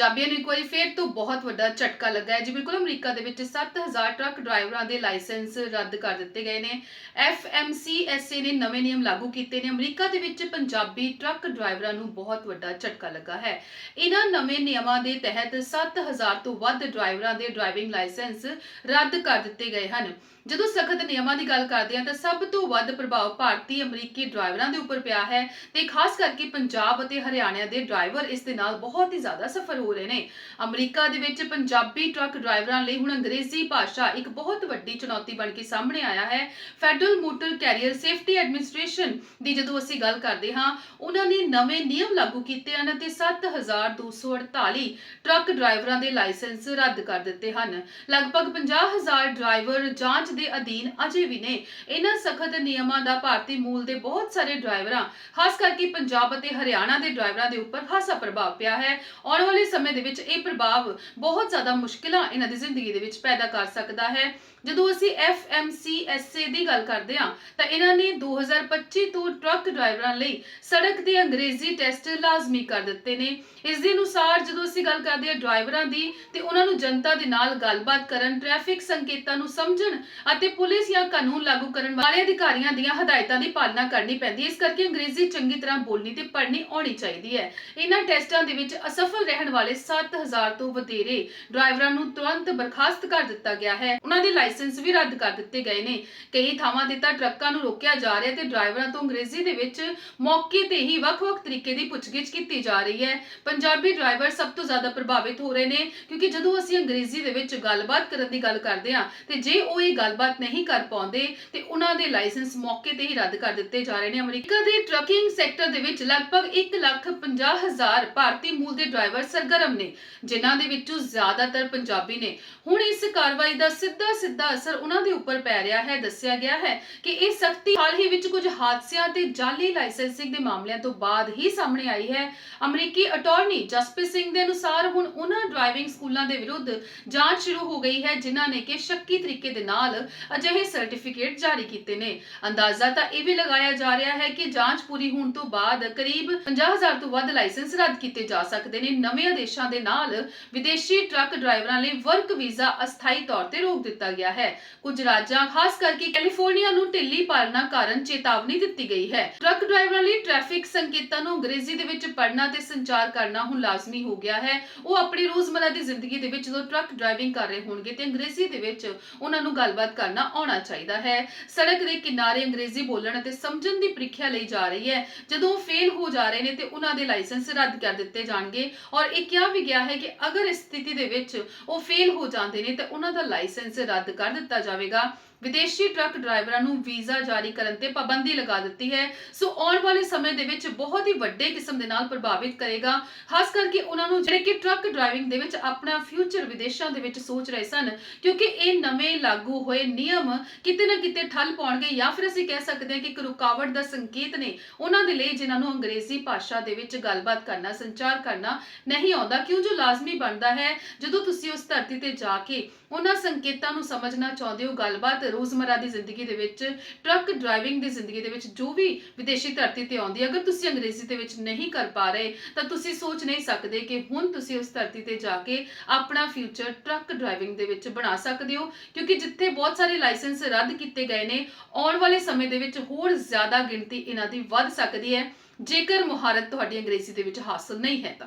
ਪੰਜਾਬੀਆਂ ਨੂੰ ਇੱਕ ਵਾਰੀ ਫੇਰ ਤੋਂ ਬਹੁਤ ਵੱਡਾ ਝਟਕਾ ਲੱਗਾ ਹੈ। ਜੀ ਬਿਲਕੁਲ, ਅਮਰੀਕਾ ਦੇ ਵਿੱਚ 7000 ਟਰੱਕ ਡਰਾਈਵਰਾਂ ਦੇ ਲਾਇਸੈਂਸ ਰੱਦ ਕਰ ਦਿੱਤੇ ਗਏ ਨੇ। FMCSA ਨੇ ਨਵੇਂ ਨਿਯਮ ਲਾਗੂ ਕੀਤੇ ਨੇ। ਅਮਰੀਕਾ ਦੇ ਵਿੱਚ ਪੰਜਾਬੀ ਟਰੱਕ ਡਰਾਈਵਰਾਂ ਨੂੰ ਬਹੁਤ ਵੱਡਾ ਝਟਕਾ ਲੱਗਾ ਹੈ। ਇਹਨਾਂ ਨਵੇਂ ਨਿਯਮਾਂ ਦੇ ਤਹਿਤ 7000 ਤੋਂ ਵੱਧ ਡਰਾਈਵਰਾਂ ਦੇ ਡਰਾਈਵਿੰਗ ਲਾਇਸੈਂਸ ਰੱਦ ਕਰ ਦਿੱਤੇ ਗਏ ਹਨ। ਜਦੋਂ ਸਖਤ ਨਿਯਮਾਂ ਦੀ ਗੱਲ ਕਰਦੇ ਹਾਂ ਤਾਂ ਸਭ ਤੋਂ ਵੱਧ ਪ੍ਰਭਾਵ ਭਾਰਤੀ ਅਮਰੀਕੀ ਡਰਾਈਵਰਾਂ ਦੇ ਉੱਪਰ ਪਿਆ ਹੈ ਤੇ ਖਾਸ ਕਰਕੇ ਪੰਜਾਬ ਅਤੇ ਹਰਿਆਣਾ ਦੇ ਡਰਾਈਵਰ ਇਸ ਦੇ ਨਾਲ ਬਹੁਤ ਹੀ ਜ਼ਿਆਦਾ ਸਫਰ ਹੋ ਰਹੇ ਨੇ। ਅਮਰੀਕਾ ਦੇ ਵਿੱਚ ਪੰਜਾਬੀ ਟਰੱਕ ਡਰਾਈਵਰਾਂ ਲਈ ਹੁਣ ਅੰਗਰੇਜ਼ੀ ਭਾਸ਼ਾ ਇੱਕ ਬਹੁਤ ਵੱਡੀ ਚੁਣੌਤੀ ਬਣ ਕੇ ਸਾਹਮਣੇ ਆਇਆ ਹੈ। Federal Motor Carrier Safety Administration ਦੀ ਜਦੋਂ ਅਸੀਂ ਗੱਲ ਕਰਦੇ ਹਾਂ, ਉਹਨਾਂ ਨੇ ਨਵੇਂ ਨਿਯਮ ਲਾਗੂ ਕੀਤੇ ਹਨ ਅਤੇ 7248 ਟਰੱਕ ਡਰਾਈਵਰਾਂ ਦੇ ਲਾਇਸੈਂਸ ਰੱਦ ਕਰ ਦਿੱਤੇ ਹਨ। ਲਗਭਗ 50000 ਡਰਾਈਵਰ ਜਾਂਚ ਦੇ ਅਧੀਨ ਅਜੇ ਵੀ ਨੇ। ਇਹਨਾਂ ਸਖਤ ਨਿਯਮਾਂ ਦਾ ਭਾਰਤੀ ਮੂਲ ਦੇ ਬਹੁਤ ਸਾਰੇ ਡਰਾਈਵਰਾਂ, ਖਾਸ ਕਰਕੇ ਪੰਜਾਬ ਅਤੇ ਹਰਿਆਣਾ ਦੇ ਡਰਾਈਵਰਾਂ ਦੇ ਉੱਪਰ ਖਾਸਾ ਪ੍ਰਭਾਵ ਪਿਆ ਹੈ। ਆਉਣ ਵਾਲੇ ਸਮੇਂ ਦੇ ਵਿੱਚ ਇਹ ਪ੍ਰਭਾਵ ਬਹੁਤ ਜ਼ਿਆਦਾ ਮੁਸ਼ਕਿਲਾਂ ਇਹਨਾਂ ਦੀ ਜ਼ਿੰਦਗੀ ਦੇ ਵਿੱਚ ਪੈਦਾ ਕਰ ਸਕਦਾ ਹੈ। ਜਦੋਂ ਅਸੀਂ FMCSA ਦੀ ਗੱਲ ਕਰਦੇ ਹਾਂ, ਤਾਂ ਇਹਨਾਂ ਨੇ 2025 ਤੋਂ ਟਰੱਕ ਡਰਾਈਵਰਾਂ ਲਈ ਸੜਕ ਦੇ ਅੰਗਰੇਜ਼ੀ ਟੈਸਟ ਲਾਜ਼ਮੀ ਕਰ ਦਿੱਤੇ ਨੇ। ਇਸ ਦੇ ਅਨੁਸਾਰ ਜਦੋਂ ਅਸੀਂ ਗੱਲ ਕਰਦੇ ਹਾਂ ਡਰਾਈਵਰਾਂ ਦੀ, ਤੇ ਉਹਨਾਂ ਨੂੰ ਜਨਤਾ ਦੇ ਨਾਲ ਗੱਲਬਾਤ ਕਰਨ, ਟ੍ਰੈਫਿਕ ਸੰਕੇਤਾਂ ਨੂੰ ਸਮਝਣ ਅਤੇ ਪੁਲਿਸ ਜਾਂ ਕਾਨੂੰਨ ਲਾਗੂ ਕਰਨ ਵਾਲੇ ਅਧਿਕਾਰੀਆਂ ਦੀਆਂ ਹਦਾਇਤਾਂ ਦੀ ਪਾਲਣਾ ਕਰਨੀ ਪੈਂਦੀ ਹੈ। ਇਸ ਕਰਕੇ ਅੰਗਰੇਜ਼ੀ ਚੰਗੀ ਤਰ੍ਹਾਂ ਬੋਲਣੀ ਤੇ ਪੜ੍ਹਨੀ ਆਉਣੀ ਚਾਹੀਦੀ ਹੈ। ਇਹਨਾਂ ਟੈਸਟਾਂ ਦੇ ਵਿੱਚ ਅਸਫਲ ਰਹਿਣ ਵਾਲੇ 7000 ਤੋਂ ਵਧੇਰੇ ਡਰਾਈਵਰਾਂ ਨੂੰ ਤੁਰੰਤ ਬਰਖਾਸਤ ਕਰ ਦਿੱਤਾ ਗਿਆ ਹੈ। ਉਹਨਾਂ ਦੇ ਲਾਇਸੈਂਸ ਵੀ ਰੱਦ ਕਰ ਦਿੱਤੇ ਗਏ ਨੇ। ਕਈ ਥਾਵਾਂ ਤੇ ਤਾਂ ਟਰੱਕਾਂ ਨੂੰ ਰੋਕਿਆ ਜਾ ਰਿਹਾ ਤੇ ਡਰਾਈਵਰਾਂ ਤੋਂ ਅੰਗਰੇਜ਼ੀ ਦੇ ਵਿੱਚ ਮੌਕੇ ਤੇ ਹੀ ਵੱਖ-ਵੱਖ ਤਰੀਕੇ ਦੀ ਪੁੱਛਗਿੱਛ ਕੀਤੀ ਜਾ ਰਹੀ ਹੈ। ਪੰਜਾਬੀ ਡਰਾਈਵਰ ਸਭ ਤੋਂ ਜ਼ਿਆਦਾ ਪ੍ਰਭਾਵਿਤ ਹੋ ਰਹੇ ਨੇ ਕਿਉਂਕਿ ਜਦੋਂ ਅਸੀਂ ਅੰਗਰੇਜ਼ੀ ਦੇ ਵਿੱਚ ਗੱਲਬਾਤ ਕਰਨ ਦੀ ਗੱਲ ਕਰਦੇ ਹਾਂ ਤੇ ਜੇ ਉਹ ਇਹ ਗੱਲਬਾਤ ਨਹੀਂ ਕਰ ਪਾਉਂਦੇ ਤੇ ਉਹਨਾਂ ਦੇ ਲਾਇਸੈਂਸ ਮੌਕੇ ਤੇ ਹੀ ਰੱਦ ਕਰ ਦਿੱਤੇ ਜਾ ਰਹੇ ਨੇ। ਅਮਰੀਕਾ ਦੇ ਟਰੱਕਿੰਗ ਸੈਕਟਰ ਦੇ ਵਿੱਚ ਲਗਭਗ 1 ਲੱਖ 50 ਹਜ਼ਾਰ ਭਾਰਤੀ ਮੂਲ ਦੇ ਡਰਾਈਵਰ ਸਰਗਰਮ ਨੇ, ਜਿਨ੍ਹਾਂ ਦੇ ਵਿੱਚੋਂ ਜ਼ਿਆਦਾਤਰ ਪੰਜਾਬੀ ਨੇ। ਹੁਣ ਇਸ ਕਾਰਵਾਈ ਦਾ ਸਿੱਧਾ ਸਿੱਧਾ ਅਸਰ ਉਹਨਾਂ ਦੇ ਉੱਪਰ ਪੈ ਰਿਹਾ ਹੈ। ਦੱਸਿਆ ਗਿਆ ਹੈ ਕਿ ਇਹ ਸਖਤੀ ਹਾਲ ਹੀ ਵਿੱਚ ਕੁਝ ਹਾਦਸਿਆਂ ਤੇ ਜਾਲੀ ਲਾਇਸੈਂਸਿੰਗ ਦੇ ਮਾਮਲਿਆਂ ਤੋਂ ਬਾਅਦ ਹੀ ਸਾਹਮਣੇ ਆਈ ਹੈ। ਅਮਰੀਕੀ ਅਟਾਰਨੀ ਜਸਪ੍ਰੀਤ ਸਿੰਘ ਦੇ ਅਨੁਸਾਰ ਹੁਣ ਉਹਨਾਂ ਡਰਾਈਵਿੰਗ ਸਕੂਲਾਂ ਦੇ ਵਿਰੁੱਧ ਜਾਂਚ ਸ਼ੁਰੂ ਹੋ ਗਈ ਹੈ, ਜਿਨ੍ਹਾਂ ਨੇ ਕਿ ਸ਼ੱਕੀ ਤਰੀਕੇ ਦੇ ਨਾਲ ਅਜਿਹੇ ਸਰਟੀਫਿਕੇਟ ਜਾਰੀ ਕੀਤੇ ਨੇ। ਅੰਦਾਜ਼ਾ ਤਾਂ ਇਹ ਵੀ ਲਗਾਇਆ ਜਾ ਰਿਹਾ ਹੈ ਕਿ ਜਾਂਚ ਪੂਰੀ ਹੋਣ ਤੋਂ ਬਾਅਦ ਕਰੀਬ 50000 ਤੋਂ ਵੱਧ ਲਾਇਸੈਂਸ ਰੱਦ ਕੀਤੇ ਜਾ ਸਕਦੇ ਨੇ। ਨਵੇਂ ਆਦੇਸ਼ਾਂ ਦੇ ਨਾਲ ਵਿਦੇਸ਼ੀ ਟਰੱਕ ਡਰਾਈਵਰਾਂ ਲਈ ਵਰਕ ਵੀਜ਼ਾ ਅਸਥਾਈ ਤੌਰ ਤੇ ਰੋਕ ਦਿੱਤਾ ਗਿਆ ਹੈ। ਕੁਝ ਰਾਜਾਂ, ਖਾਸ ਕਰਕੇ ਕੈਲੀਫੋਰਨੀਆ ਨੂੰ ਢਿੱਲੀ ਪਾਲਣਾ ਕਾਰਨ ਚੇਤਾਵਨੀ ਦਿੱਤੀ ਗਈ ਹੈ। ਟਰੱਕ ਡਰਾਈਵਰਾਂ ਲਈ ਟ੍ਰੈਫਿਕ ਸੰਕੇਤਾਂ ਨੂੰ ਅੰਗਰੇਜ਼ੀ ਦੇ ਵਿੱਚ ਪੜ੍ਹਨਾ ਤੇ ਸੰਚਾਰ ਕਰਨਾ ਹੁਣ ਲਾਜ਼ਮੀ ਹੋ ਗਿਆ ਹੈ। ਉਹ ਆਪਣੀ ਰੋਜ਼ਮਰਰਾ ਦੀ ਜ਼ਿੰਦਗੀ ਦੇ ਵਿੱਚ ਜਦੋਂ ਟਰੱਕ ਡਰਾਈਵਿੰਗ ਕਰ ਰਹੇ ਹੋਣਗੇ ਤੇ ਅੰਗਰੇਜ਼ੀ ਦੇ ਵਿੱਚ ਉਹਨਾਂ ਨੂੰ ਗੱਲਬਾਤ ਕਰਨਾ ਆਉਣਾ ਚਾਹੀਦਾ ਹੈ। ਸੜਕ ਦੇ ਕਿਨਾਰੇ ਅੰਗਰੇਜ਼ੀ ਬੋਲਣ ਅਤੇ ਸਮਝਣ ਦੀ ਪ੍ਰੀਖਿਆ ਲਈ ਜਾ ਰਹੀ ਹੈ। ਜਦੋਂ ਫੇਲ ਹੋ ਜਾ ਰਹੇ ਨੇ ਤੇ ਉਹਨਾਂ ਦੇ ਲਾਇਸੈਂਸ ਰੱਦ ਕਰ ਦਿੱਤੇ ਜਾਣਗੇ ਔਰ ਇਹ ਕਿਹਾ ਵੀ ਗਿਆ ਹੈ ਕਿ ਅਗਰ ਇਸ ਸਥਿਤੀ ਦੇ ਵਿੱਚ ਉਹ ਫੇਲ ਹੋ ਜਾਂਦੇ ਨੇ, ਤਾਂ ਉਹਨਾਂ ਦਾ ਲਾਇਸੈਂਸ ਰੱਦ ਕਰ ਦਿੱਤਾ ਜਾਵੇਗਾ। ਵਿਦੇਸ਼ੀ ਟਰੱਕ ਡਰਾਈਵਰਾਂ ਨੂੰ ਵੀਜ਼ਾ ਜਾਰੀ ਕਰਨ ਤੇ ਪਾਬੰਦੀ ਲਗਾ ਦਿੱਤੀ ਹੈ। ਸੋ ਆਉਣ ਵਾਲੇ ਸਮੇਂ ਦੇ ਵਿੱਚ ਬਹੁਤ ਹੀ ਵੱਡੇ ਕਿਸਮ ਦੇ ਨਾਲ ਪ੍ਰਭਾਵਿਤ ਕਰੇਗਾ। ਖਾਸ ਕਰਕੇ ਉਹਨਾਂ ਨੂੰ ਜਿਹੜੇ ਕਿ ਟਰੱਕ ਡਰਾਈਵਿੰਗ ਦੇ ਵਿੱਚ ਆਪਣਾ ਫਿਊਚਰ ਵਿਦੇਸ਼ਾਂ ਦੇ ਵਿੱਚ ਸੋਚ ਰਹੇ ਸਨ, ਕਿਉਂਕਿ ਇਹ ਨਵੇਂ ਲਾਗੂ ਹੋਏ ਨਿਯਮ ਕਿਤੇ ਨਾ ਕਿਤੇ ਠੱਲ ਪਾਉਣਗੇ ਜਾਂ ਫਿਰ ਅਸੀਂ ਕਹਿ ਸਕਦੇ ਹਾਂ ਕਿ ਇੱਕ ਰੁਕਾਵਟ ਦਾ ਸੰਕੇਤ ਨੇ ਉਹਨਾਂ ਦੇ ਲਈ ਜਿਨ੍ਹਾਂ ਨੂੰ ਅੰਗਰੇਜ਼ੀ ਭਾਸ਼ਾ ਦੇ ਵਿੱਚ ਗੱਲਬਾਤ ਕਰਨਾ, ਸੰਚਾਰ ਕਰਨਾ ਨਹੀਂ ਆਉਂਦਾ। ਕਿਉਂ ਜੋ ਲਾਜ਼ਮੀ ਬਣਦਾ ਹੈ? ਜਦੋਂ ਤੁਸੀਂ ਉਸ ਧਰਤੀ ਤੇ ਜਾ ਕੇ ਉਹਨਾਂ ਸੰਕੇਤਾਂ ਨੂੰ ਸਮਝਣਾ ਚਾਹੁੰਦੇ ਹੋ, ਗੱਲਬਾਤ ਰੋਜ਼ਮਰਾ ਦੀ ਜ਼ਿੰਦਗੀ ਦੇ ਵਿੱਚ, ਟਰੱਕ ਡਰਾਈਵਿੰਗ ਦੀ ਜ਼ਿੰਦਗੀ ਦੇ ਵਿੱਚ ਜੋ ਵੀ ਵਿਦੇਸ਼ੀ ਧਰਤੀ ਤੇ ਆਉਂਦੀ ਹੈ, ਅਗਰ ਤੁਸੀਂ ਅੰਗਰੇਜ਼ੀ ਦੇ ਵਿੱਚ ਨਹੀਂ ਕਰ ਪਾ ਰਹੇ, ਤਾਂ ਤੁਸੀਂ ਸੋਚ ਨਹੀਂ ਸਕਦੇ ਕਿ ਹੁਣ ਤੁਸੀਂ ਉਸ ਧਰਤੀ ਤੇ ਜਾ ਕੇ ਆਪਣਾ ਫਿਊਚਰ ਟਰੱਕ ਡਰਾਈਵਿੰਗ ਦੇ ਵਿੱਚ ਬਣਾ ਸਕਦੇ ਹੋ, ਕਿਉਂਕਿ ਜਿੱਥੇ ਬਹੁਤ ਸਾਰੇ ਲਾਇਸੈਂਸ ਰੱਦ ਕੀਤੇ ਗਏ ਨੇ, ਆਉਣ ਵਾਲੇ ਸਮੇਂ ਦੇ ਵਿੱਚ ਹੋਰ ਜ਼ਿਆਦਾ ਗਿਣਤੀ ਇਹਨਾਂ ਦੀ ਵੱਧ ਸਕਦੀ ਹੈ, ਜੇਕਰ ਮੁਹਾਰਤ ਤੁਹਾਡੀ ਅੰਗਰੇਜ਼ੀ ਦੇ ਵਿੱਚ ਹਾਸਲ ਨਹੀਂ ਹੈ ਤਾਂ।